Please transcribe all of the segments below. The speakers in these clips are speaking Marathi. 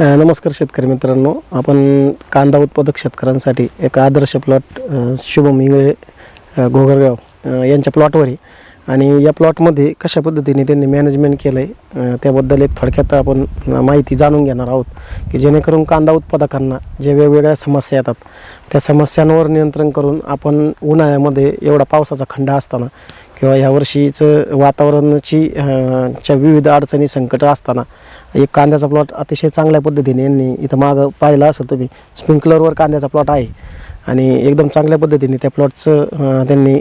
नमस्कार शेतकरी मित्रांनो. आपण कांदा उत्पादक शेतकऱ्यांसाठी एक आदर्श प्लॉट शुभम इंगळे घोगरगाव यांच्या प्लॉटवर आहे आणि या प्लॉटमध्ये कशा पद्धतीने त्यांनी मॅनेजमेंट केलं आहे त्याबद्दल एक थोडक्यात आपण माहिती जाणून घेणार आहोत की जेणेकरून कांदा उत्पादकांना जे वेगवेगळ्या समस्या येतात त्या समस्यांवर नियंत्रण करून आपण उन्हाळ्यामध्ये एवढा पावसाचा खंड असताना किंवा यावर्षीचं वातावरणाची च्या विविध अडचणी संकट असताना एक कांद्याचा प्लॉट अतिशय चांगल्या पद्धतीने यांनी इथं मागं पाहिलं असं तुम्ही स्प्रिंकलरवर कांद्याचा प्लॉट आहे. आणि एकदम चांगल्या पद्धतीने त्या प्लॉटचं त्यांनी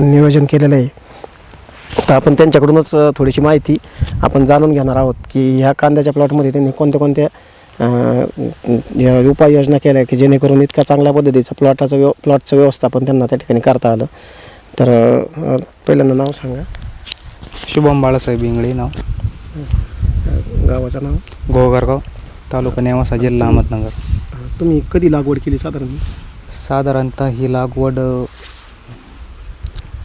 नियोजन केलेलं आहे. तर आपण त्यांच्याकडूनच थोडीशी माहिती आपण जाणून घेणार आहोत की ह्या कांद्याच्या प्लॉटमध्ये त्यांनी कोणत्या कोणत्या उपाययोजना केल्या की जेणेकरून इतक्या चांगल्या पद्धतीचं प्लॉटाचं व्यव प्लॉटचं व्यवस्थापन त्यांना त्या ठिकाणी करता आलं. तर पहिल्यांदा नाव सांगा. शुभम बाळासाहेब इंगळे नाव. गावाचं नाव? गोगरगाव तालुका नेवासा जिल्हा अहमदनगर. तुम्ही कधी लागवड केली साधारण? साधारणतः ही लागवड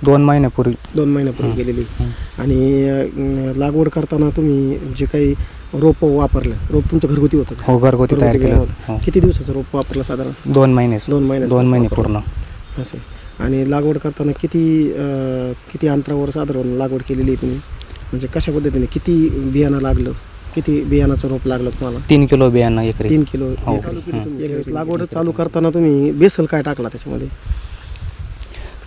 दोन महिन्यापूर्वी. दोन महिन्यापूर्वी. केलेली आणि अ, लागवड करताना तुम्ही जे काही रोप वापरलं रोप तुमचं घरगुती होतं का? हो घरगुती तयार घरगुती केलं होतं. हो. किती दिवसाचं रोप वापरलं साधारण? दोन महिनेच दोन महिने दोन महिने पूर्ण. असं. आणि लागवड करताना किती अ, किती अंतरावर साधारण लागवड केलेली आहे तुम्ही? म्हणजे कशा पद्धतीने किती बियाणं लागलं? किती बियाणाचं रोप लागलं तुम्हाला? तीन किलो बियाणं एकरी. तीन किलो हो. एक- एक वेळेस लागवड चालू करताना तुम्ही बेसल काय टाकला त्याच्यामध्ये?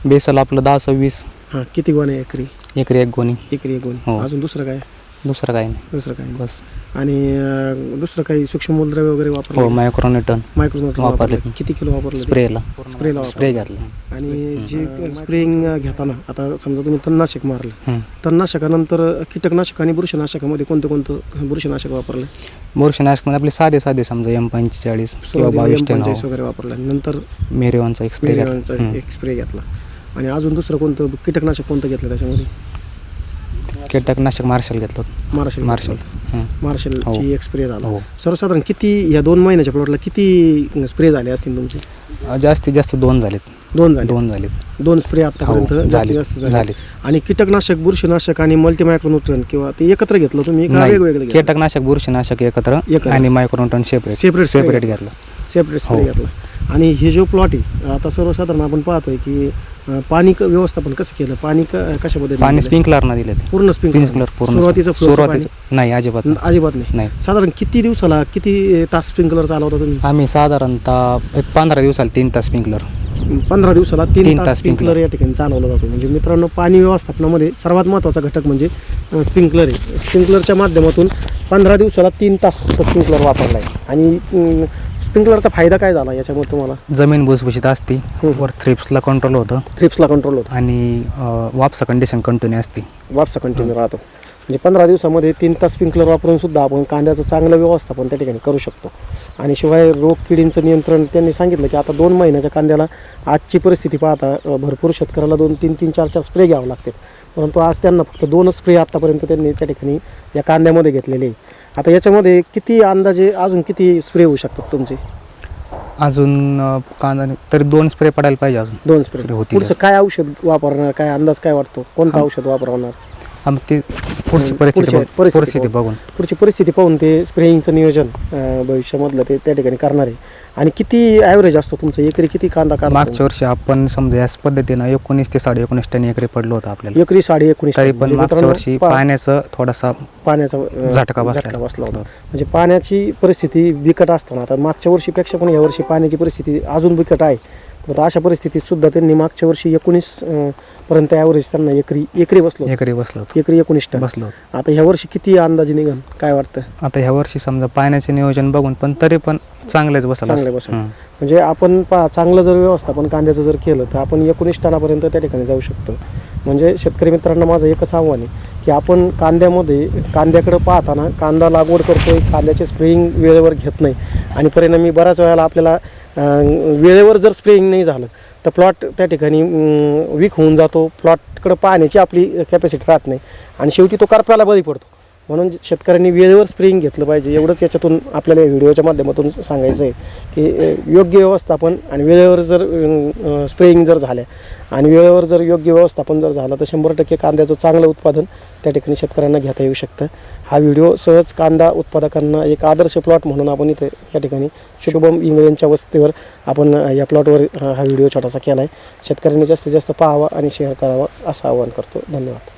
बेसल आपलं दहा सव्वीस. हां किती गोणे एकरी? एकरी एक गोणी. एकरी एक गोणी. हो. अजून दुसरं काय? दुसरं काही नाही. दुसरं काय नाही. बस. आणि अं, दुसरं काही सूक्ष्म मूलद्रव्य वगैरे हो वापरलं मायक्रोन्यूटन मायक्रोनोट वापरले. वापरले. किती किलो वापरलं ते? स्प्रेला. स्प्रेला स्प्रे घातला. आणि जे स्प्रेइंग घेताना आता समजा तुम्ही तणनाशक मारलं. हं. तणनाशकानंतर कीटकनाशक आणि बुरशीनाशकामध्ये कोणतं कोणतं बुरशीनाशक वापरलं? बुरशीनाशकमध्ये आपले साधे साधे समजा एम पंचेचाळीस किंवा बावीस टेन. हो. वगैरे वापरलं नंतर मेरेवानचा एक स्प्रे हं. एक स्प्रे घेतला. आणि अजून दुसरं कोणतं कीटकनाशक कोणतं घेतलं त्याच्यामध्ये? कीटकनाशक मार्शल घेतलं होतं. Marshal Marshal. हं. मार्शलची. एक स्प्रे झाला. हो. सर्वसाधारण किती या दोन महिन्याच्या प्लॉटला किती स्प्रे झाले असतील तुमचे? अ, जास्तीत जास्त दोन झालेत. दोन झाले दोन झालेत. दोन स्प्रे आतापर्यंत हो, जास्तीत झाले जास्त झाले. झाले आणि कीटकनाशक बुरशीनाशक आणि मल्टीमायक्रोन्युट्रन किंवा ते एकत्र घेतलं तुम्ही का नाही वेगवेगळे कीटकनाशक बुरशीनाशक एकत्र एकत्र. आणि micronutrient separate Separate spray separate घेतलं. घेतलं. सेपरेट स्प्रे हो. घेतला. आणि हे जो प्लॉट आहे आता सर्वसाधारण आपण पाहतोय की अं, पाणी क- व्यवस्थापन कसं केलं? पाणी क- कशा पद्धतीने पाणी केलं? स्प्रिंकलरनं दिले ते. पूर्ण स्प्रिंकलर स्प्रिंकलर पूर्ण सुरुवातीचं flow चं सुरुवातीचं नाही अजिबात पाणी? अजिबात नाही. नाही. साधारण किती दिवसाला किती तास स्प्रिंकलर चालवता तुम्ही? आम्ही साधारणतः एक पंधरा दिवसाला तीन तास स्प्रिंकलर. पंधरा दिवसाला तीन तीन तास तास स्प्रिंकलर. sprinkler. या ठिकाणी चालवला जातो. म्हणजे मित्रांनो पाणी व्यवस्थापनामध्ये सर्वात महत्त्वाचा घटक म्हणजे स्प्रिंकलर आहे. स्प्रिंकलरच्या माध्यमातून पंधरा दिवसाला तीन तास फक्त स्प्रिंकलर वापरला आहे. आणि स्प्रिंकलरचा फायदा काय झाला याच्यामुळे तुम्हाला? जमीन भुसभुशीत असती. वर थ्रिप्सला कंट्रोल होतं. थ्रिप्सला कंट्रोल होतो. आणि वापसा कंडिशन कंटिन्यू असते. वापसा कंटिन्यू राहतो. म्हणजे पंधरा दिवसामध्ये तीन तास स्प्रिंकलर वापरून सुद्धा आपण कांद्याचं चांगलं व्यवस्थापन त्या ठिकाणी करू शकतो. आणि शिवाय रोग किडींचं नियंत्रण त्यांनी सांगितलं की आता दोन महिन्याच्या कांद्याला आजची परिस्थिती पाहता भरपूर शेतकऱ्याला दोन तीन तीन चार चार स्प्रे घ्यावे लागते परंतु आज त्यांना फक्त दोनच स्प्रे आत्तापर्यंत त्यांनी त्या ठिकाणी या कांद्यामध्ये घेतलेले आहे. आता याच्यामध्ये किती अंदाजे अजून किती स्प्रे होऊ शकतात तुमचे? अजून अ, कांदा तरी दोन स्प्रे पडायला पाहिजे अजून. दोन स्प्रे. पुढचं काय औषध वापरणार काय अंदाज काय वाटतो? कोणतं औषध वापरवणार आम्ही ते पुढची परिस्थिती परिस्थिती बघून. पुढची परिस्थिती पाहून ते स्प्रेइंगचं नियोजन अं, भविष्यामधलं ते त्या ठिकाणी करणार आहे. आणि किती ॲव्हरेज असतो तुमचं एकरी? किती कांदा काढतो? मागच्या वर्षी आपण समजा याच पद्धतीनं एकोणीस ते साडे एकोणीस टन एकरी पडलो होतं आपल्याला. एकरी साडे एकोणीस तरी. पण म्हणजे मागच्या मित्रांनो, वर्षी पा- पाण्याचं थोडासा पाण्याचा अं, झटका बसला. बसला होता. म्हणजे पाण्याची परिस्थिती बिकट असताना आता मागच्या वर्षीपेक्षा पण यावर्षी पाण्याची परिस्थिती अजून बिकट आहे. तर अशा परिस्थितीत सुद्धा त्यांनी मागच्या वर्षी एकोणीस पर्यंत ॲव्हरेज त्यांना एकरी एकरी बसलो. एकरी बसलो होतो एकरी एकोणीस टन बसलो होतो. आता ह्या वर्षी किती अंदाजे निघन काय वाटतं आता ह्या वर्षी समजा पाण्याचे नियोजन बघून पण तरी पण चांगलेच बसलं चांगले. बसलं. म्हणजे आपण पा चांगलं जर व्यवस्थापन कांद्याचं जर केलं तर आपण एकोणीस टनापर्यंत त्या ठिकाणी जाऊ शकतो म्हणजे शेतकरी मित्रांना माझं एकच आव्हान आहे की आपण कांद्यामध्ये कांद्याकडं पाहताना कांदा लागवड करतोय कांद्याचे स्प्रेइंग वेळेवर घेत नाही. आणि परिणामी बऱ्याच वेळेला आपल्याला वेळेवर जर स्प्रेइंग नाही झालं तर प्लॉट त्या ठिकाणी वीक होऊन जातो. प्लॉटकडं पाहण्याची आपली कॅपॅसिटी राहत नाही. आणि शेवटी तो करप्याला बळी पडतो. म्हणून शेतकऱ्यांनी वेळेवर स्प्रेइंग घेतलं पाहिजे. एवढंच याच्यातून आपल्याला या व्हिडिओच्या माध्यमातून सांगायचं आहे की योग्य व्यवस्थापन आणि वेळेवर जर स्प्रेइंग जर झाल्या आणि वेळेवर जर योग्य व्यवस्थापन जर झालं तर शंभर टक्के कांद्याचं चांगलं उत्पादन त्या ठिकाणी शेतकऱ्यांना घेता येऊ शकतं. हा व्हिडिओ सहज कांदा उत्पादकांना एक आदर्श प्लॉट म्हणून आपण इथे या ठिकाणी शुभम इंगळे यांच्या वस्तीवर आपण या प्लॉटवर हा व्हिडिओ छोटासा केला आहे शेतकऱ्यांनी जास्तीत जास्त पाहावा आणि शेअर करावा असं आवाहन करतो. धन्यवाद.